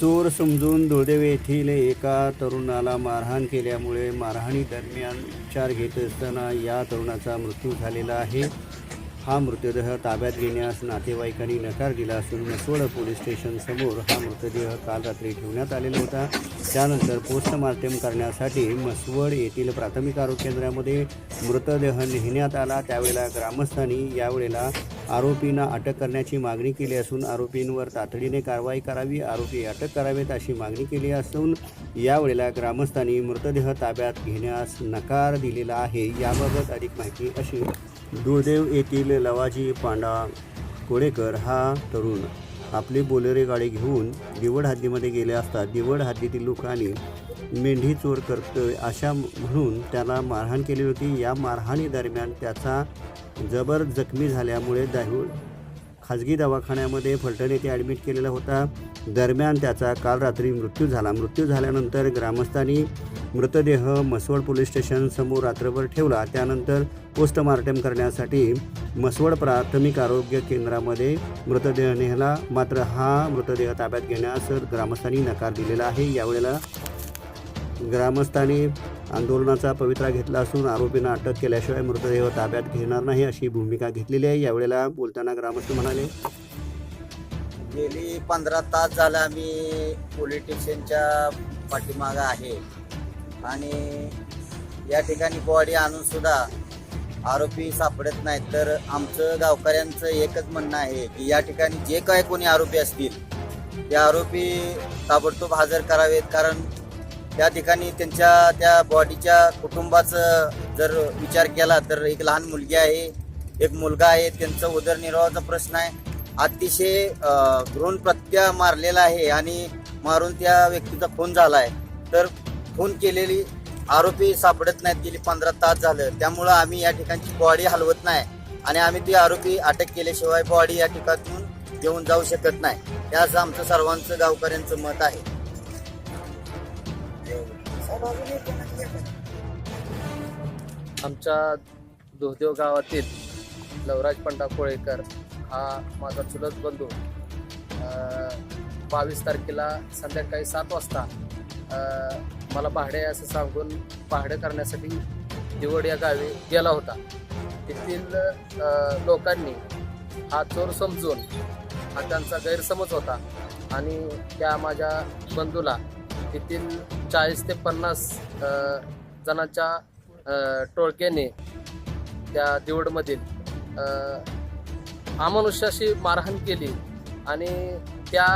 चोर समजून दुर्दैव येथील एका तरुणाला मारहाण केल्यामुळे मारहाणीदरम्यान उपचार घेत असताना या तरुणाचा मृत्यू झालेला आहे. हा मृतदेह ताब्यात घेण्यास नातेवाईकांनी नकार दिला असून मसोड पोलीस स्टेशन समोर हा मृतदेह काल रात्री ठेवण्यात आलेला होता. त्यानंतर पोस्टमार्टम करण्यासाठी मसवड येथील प्राथमिक आरोग्य केंद्रामध्ये मृतदेह नेण्यात आला. त्यावेळेला ग्रामस्थांनी यावेळेला आरोपींना अटक करण्याची मागणी केली असून आरोपींवर तातडीने कारवाई करावी आरोपी अटक करावेत अशी मागणी केली असून यावेळेला ग्रामस्थांनी मृतदेह ताब्यात घेण्यास नकार दिलेला आहे. याबाबत अधिक माहिती अशी दुर्देव येथील लवाजी पांडा कोळेकर हा तरुण आपली बोलेरे गाडी घेऊन दिवड हद्दीमध्ये गेले असता दिवड हद्दीतील लोकांनी मेंढी चोर करतोय अशा म्हणून त्याला मारहाण केली होती. या मारहाणी दरम्यान त्याचा जबर जखमी झाल्यामुळे दाहूड खाजगी दवाखान्यामध्ये फलटण येथे ॲडमिट केलेला होता. दरम्यान त्याचा काल रात्री मृत्यू झाला. मृत्यू झाल्यानंतर ग्रामस्थांनी मृतदेह मसवड पोलीस स्टेशनसमोर रात्रभर ठेवला. त्यानंतर पोस्टमार्टम करण्यासाठी मसवड प्राथमिक आरोग्य केंद्रामध्ये मृतदेह नेला मात्र हा मृतदेह ताब्यात घेण्यास ग्रामस्थांनी नकार दिलेला आहे. यावेळेला ग्रामस्थांनी आंदोलनाचा पवित्रा घेतला असून आरोपींना अटक केल्याशिवाय मृतदेह ताब्यात घेणार नाही अशी भूमिका घेतलेली आहे. यावेळेला बोलताना ग्रामस्थ म्हणाले गेली पंधरा तास झाला आम्ही पोलीस स्टेशनच्या पाठीमागं आहे. आणि या ठिकाणी बॉडी आणून सुद्धा आरोपी सापडत नाहीत. तर आमचं गावकऱ्यांचं एकच म्हणणं आहे की या ठिकाणी जे काय कोणी आरोपी असतील ते आरोपी ताबडतोब हजर करावेत. कारण त्या ठिकाणी त्यांच्या त्या बॉडीच्या कुटुंबाचं जर विचार केला तर एक लहान मुलगी आहे एक मुलगा आहे त्यांचा उदरनिर्वाहाचा प्रश्न आहे. अतिशय भ्रूण प्रत्या मारलेला आहे आणि मारून त्या व्यक्तीचा खून झाला आहे तर खून केलेली आरोपी सापडत नाहीत गेली पंधरा तास झालं. त्यामुळं आम्ही या ठिकाणची बॉडी हलवत नाही आणि आम्ही ती आरोपी अटक केल्याशिवाय बॉडी या ठिकाणून घेऊन जाऊ शकत नाही. हे असं आमचं सर्वांचं गावकऱ्यांचं मत आहे. आमच्या दुहदेव गावातील लवराज पंडा कोळेकर हा माझा चुलत बंधू. बावीस तारखेला संध्याकाळी सात वाजता मला भाडे असं सांगून भाडे करण्यासाठी दिवड या गावी गेला होता. तेथील लोकांनी हा चोर समजून हा त्यांचा गैरसमज होता आणि त्या माझ्या बंधूला येथील चाळीस ते पन्नास जणांच्या टोळक्याने त्या दिवडमधील अमानुष्याशी मारहाण केली आणि त्या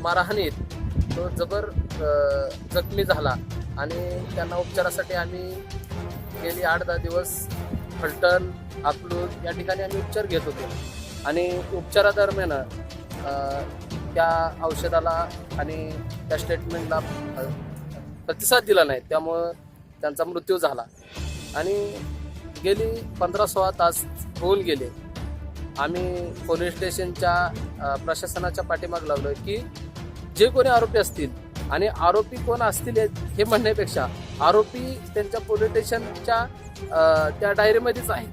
मारहाणीत तो जबर जखमी झाला आणि त्यांना उपचारासाठी आम्ही गेली आठ दहा दिवस फलटण अकलूज या ठिकाणी आम्ही उपचार घेत होतो. आणि उपचारादरम्यान त्या औषधाला आणि त्या स्टेटमेंटला प्रतिसाद दिला नाही. त्यामुळं त्यांचा मृत्यू झाला. आणि गेली पंधरा सोळा तास होऊन गेले. आम्ही पोलीस स्टेशनच्या प्रशासनाच्या पाठीमाग लागलो की जे कोणी आरोपी असतील आणि आरोपी कोण असतील हे- हे म्हणण्यापेक्षा आरोपी त्यांच्या पोलीस स्टेशनच्या त्या डायरीमध्येच आहेत.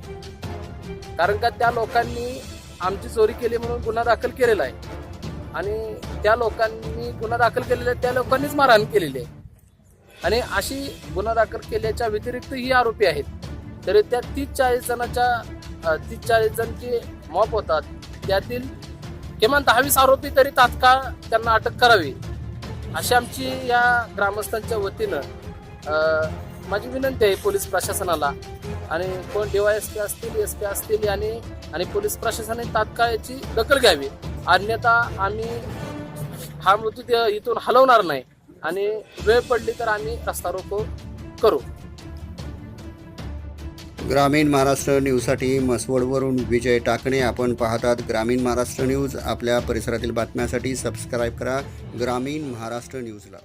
कारण का त्या लोकांनी आमची चोरी केली म्हणून गुन्हा दाखल केलेला आहे. आणि त्या लोकांनी गुन्हा दाखल केलेला आहे त्या लोकांनीच मारहाण केलेली आहे. आणि अशी गुन्हा दाखल केल्याच्या व्यतिरिक्त ही आरोपी आहेत. तरी त्या तीस चाळीस जणांच्या तीस चाळीस जण जे मॉप होतात. त्यातील किमान दहावीस आरोपी तरी तात्काळ त्यांना अटक करावी. अशी आमची या ग्रामस्थांच्या वतीनं माझी विनंती आहे पोलीस प्रशासनाला. आणि कोण एस पी असतील एस पी असतील आणि आणि पोलीस प्रशासनाने तात्काळ याची दखल घ्यावी. अन्यथा आम्ही हा मृतदेह इथून हलवणार नाही आणि वेळ पडली तर आम्ही रस्ता रोको करू. ग्रामीण महाराष्ट्र न्यूजसाठी मसवडवरून विजय टाकणे. आपण पाहतात ग्रामीण महाराष्ट्र न्यूज. आपल्या परिसरातील बातम्यासाठी सबस्क्राईब करा. ग्रामीण महाराष्ट्र न्यूजला.